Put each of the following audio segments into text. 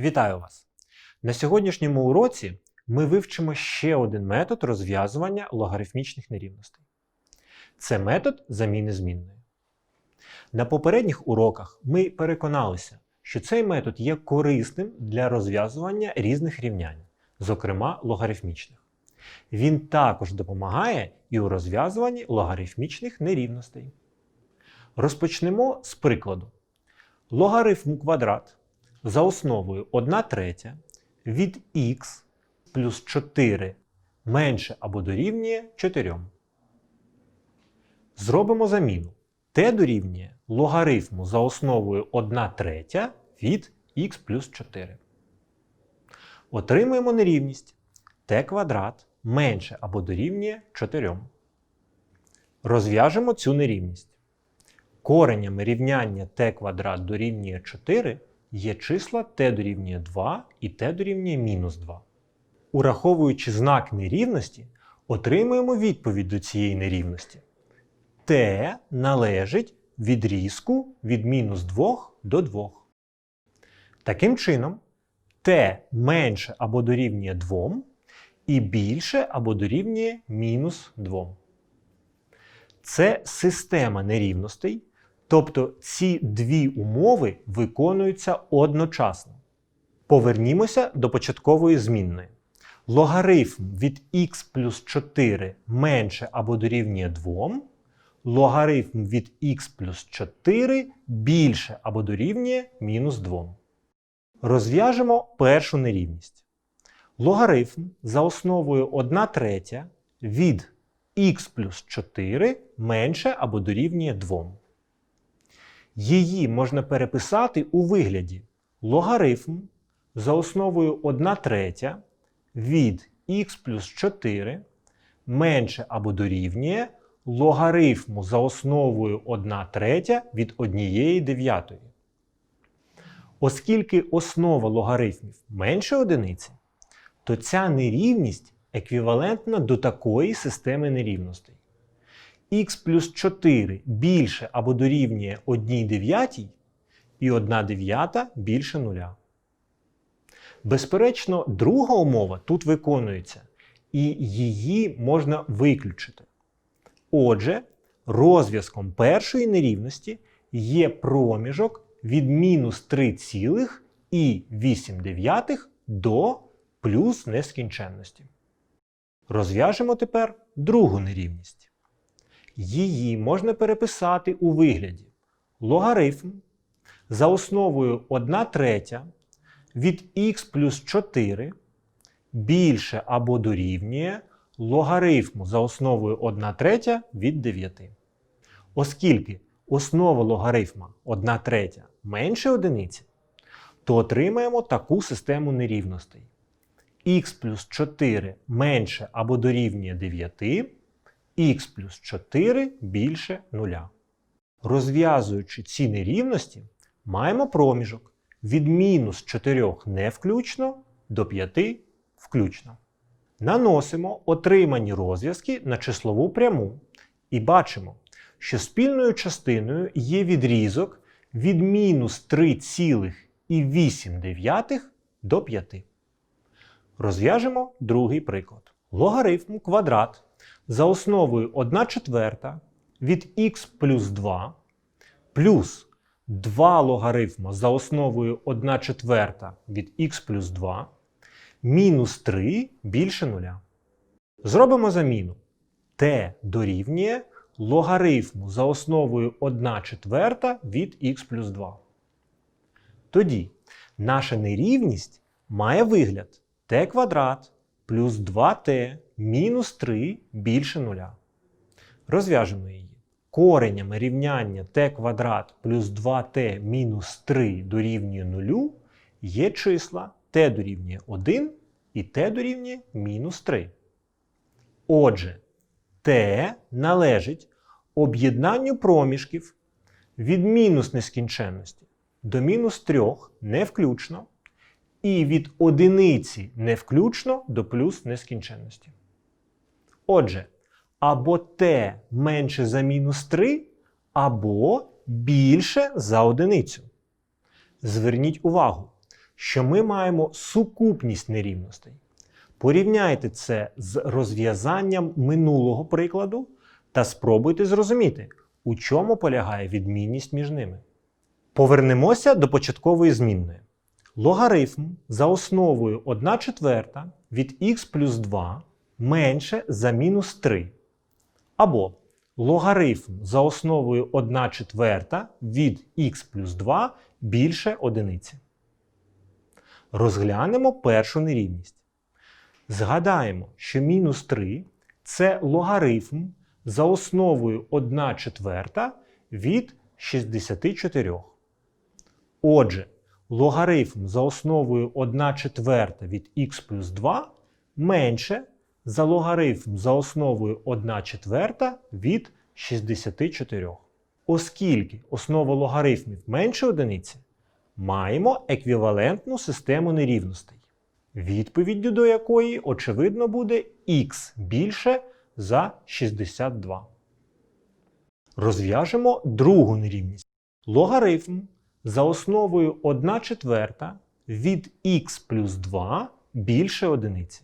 Вітаю вас! На сьогоднішньому уроці ми вивчимо ще один метод розв'язування логарифмічних нерівностей. Це метод заміни змінної. На попередніх уроках ми переконалися, що цей метод є корисним для розв'язування різних рівнянь, зокрема логарифмічних. Він також допомагає і у розв'язуванні логарифмічних нерівностей. Розпочнемо з прикладу. Логарифм квадрат за основою 1 третя від х плюс 4 менше або дорівнює 4. Зробимо заміну. t дорівнює логарифму за основою 1 третя від х плюс 4. Отримуємо нерівність t квадрат менше або дорівнює 4. Розв'яжемо цю нерівність. Коренями рівняння t квадрат дорівнює 4 є числа t дорівнює 2 і t дорівнює мінус 2. Ураховуючи знак нерівності, отримуємо відповідь до цієї нерівності. t належить відрізку від мінус 2 до 2. Таким чином, t менше або дорівнює 2 і більше або дорівнює мінус 2. Це система нерівностей, тобто ці дві умови виконуються одночасно. Повернімося до початкової змінної. Логарифм від х плюс 4 менше або дорівнює 2, логарифм від х плюс 4 більше або дорівнює мінус 2. Розв'яжемо першу нерівність. Логарифм за основою 1 третя від х плюс 4 менше або дорівнює 2. Її можна переписати у вигляді логарифм за основою 1 третя від х плюс 4 менше або дорівнює логарифму за основою 1 третя від 1 дев'ятої. Оскільки основа логарифмів менше одиниці, то ця нерівність еквівалентна до такої системи нерівностей. Х плюс 4 більше або дорівнює 1 дев'ятій і 1 дев'ята більше нуля. Безперечно, друга умова тут виконується, і її можна виключити. Отже, розв'язком першої нерівності є проміжок від мінус 3,8 до плюс нескінченності. Розв'яжемо тепер другу нерівність. Її можна переписати у вигляді логарифм за основою 1 третя від х плюс 4 більше або дорівнює логарифму за основою 1 третя від 9. Оскільки основа логарифма 1 третя менше одиниці, то отримаємо таку систему нерівностей. х плюс 4 менше або дорівнює 9, х плюс 4 більше 0. Розв'язуючи ці нерівності, маємо проміжок від мінус 4 не включно до 5 включно. Наносимо отримані розв'язки на числову пряму і бачимо, що спільною частиною є відрізок від мінус 3,8 до 5. Розв'яжемо другий приклад. Логарифм квадрат за основою 1 четверта від х плюс 2 плюс 2 логарифма за основою 1 четверта від х плюс 2 мінус 3 більше 0. Зробимо заміну. t дорівнює логарифму за основою 1 четверта від х плюс 2. Тоді наша нерівність має вигляд t квадрат плюс 2t мінус 3 більше 0. Розв'яжемо її. Коренями рівняння t квадрат плюс 2t мінус 3 дорівнює 0 є числа t дорівнює 1 і t дорівнює мінус 3. Отже, t належить об'єднанню проміжків від мінус нескінченності до мінус 3 не включно, і від одиниці не включно до плюс нескінченності. Отже, або t менше за мінус 3, або більше за одиницю. Зверніть увагу, що ми маємо сукупність нерівностей. Порівняйте це з розв'язанням минулого прикладу та спробуйте зрозуміти, у чому полягає відмінність між ними. Повернемося до початкової змінної. Логарифм за основою 1 четверта від х плюс 2 менше за мінус 3. Або логарифм за основою 1 четверта від х плюс 2 більше одиниці. Розглянемо першу нерівність. Згадаємо, що мінус 3 це логарифм за основою 1 четверта від 64. Отже, логарифм за основою 1 четверта від х плюс 2 менше за логарифм за основою 1 четверта від 64. Оскільки основа логарифмів менше одиниці, маємо еквівалентну систему нерівностей, відповіддю до якої, очевидно, буде х більше за 62. Розв'яжемо другу нерівність. Логарифм за основою 1 четверта від х плюс 2 більше одиниці.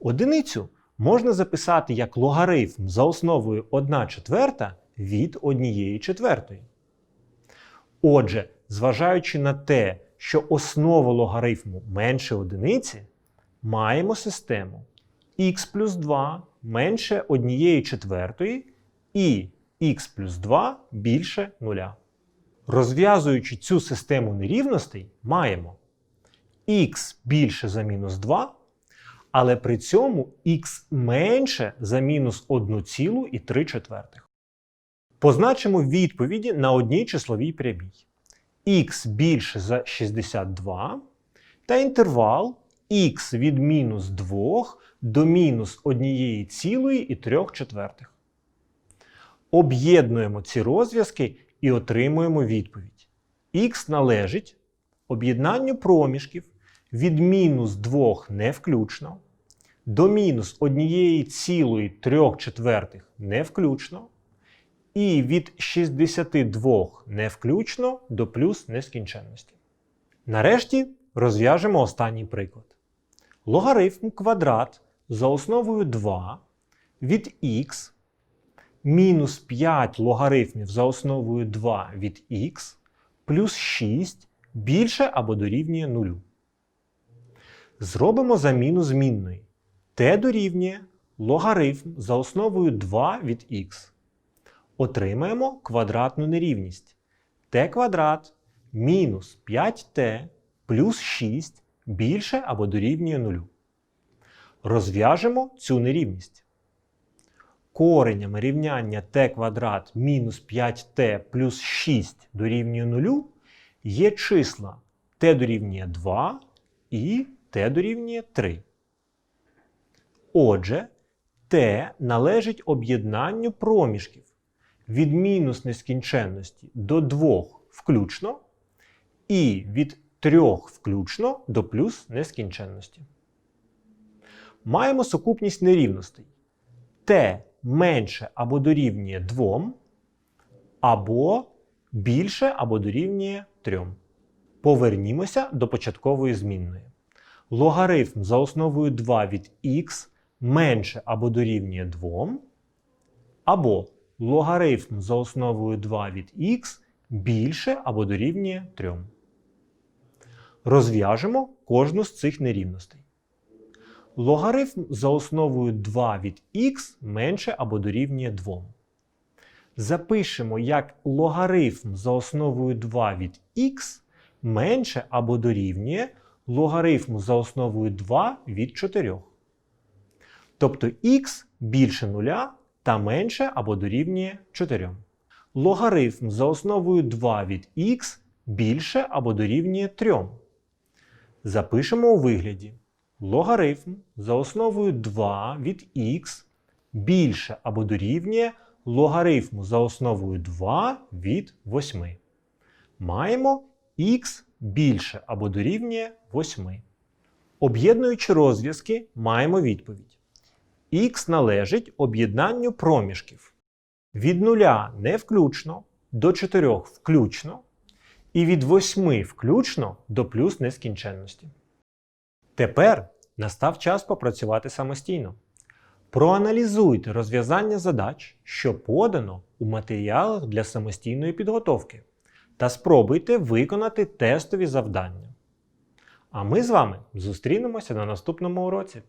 Одиницю можна записати як логарифм за основою 1 четверта від 1 четвертої. Отже, зважаючи на те, що основа логарифму менше одиниці, маємо систему х плюс 2 менше 1 четвертої і х плюс 2 більше 0. Розв'язуючи цю систему нерівностей, маємо х більше за мінус 2, але при цьому х менше за мінус 1,3 четвертих. Позначимо відповіді на одній числовій прямій. х більше за 62 та інтервал х від мінус 2 до мінус 1,3 четвертих. Об'єднуємо ці розв'язки і отримуємо відповідь. Х належить об'єднанню проміжків від мінус 2 не включно, до мінус 1,3 четвертих не включно, і від 62 не включно до плюс нескінченності. Нарешті розв'яжемо останній приклад. Логарифм квадрат за основою 2 від х мінус 5 логарифмів за основою 2 від х плюс 6 більше або дорівнює 0. Зробимо заміну змінної. T дорівнює логарифм за основою 2 від х. Отримаємо квадратну нерівність. t квадрат мінус 5t плюс 6 більше або дорівнює 0. Розв'яжемо цю нерівність. Коренями рівняння t квадрат мінус 5t плюс 6 дорівнює 0 є числа t дорівнює 2 і t дорівнює 3. Отже, t належить об'єднанню проміжків від мінус нескінченності до 2 включно і від 3 включно до плюс нескінченності. Маємо сукупність нерівностей. t менше або дорівнює 2, або більше або дорівнює 3. Повернімося до початкової змінної. Логарифм за основою 2 від х менше або дорівнює 2, або логарифм за основою 2 від х більше або дорівнює 3. Розв'яжемо кожну з цих нерівностей. Логарифм за основою 2 від х менше або дорівнює 2. Запишемо як логарифм за основою 2 від х менше або дорівнює логарифму за основою 2 від 4. Тобто х більше 0 та менше або дорівнює 4. Логарифм за основою 2 від х більше або дорівнює 3. Запишемо у вигляді логарифм за основою 2 від х більше або дорівнює логарифму за основою 2 від 8. Маємо х більше або дорівнює 8. Об'єднуючи розв'язки, маємо відповідь. Х належить об'єднанню проміжків від 0 не включно до 4 включно і від 8 включно до плюс нескінченності. Тепер настав час попрацювати самостійно. Проаналізуйте розв'язання задач, що подано у матеріалах для самостійної підготовки, та спробуйте виконати тестові завдання. А ми з вами зустрінемося на наступному уроці.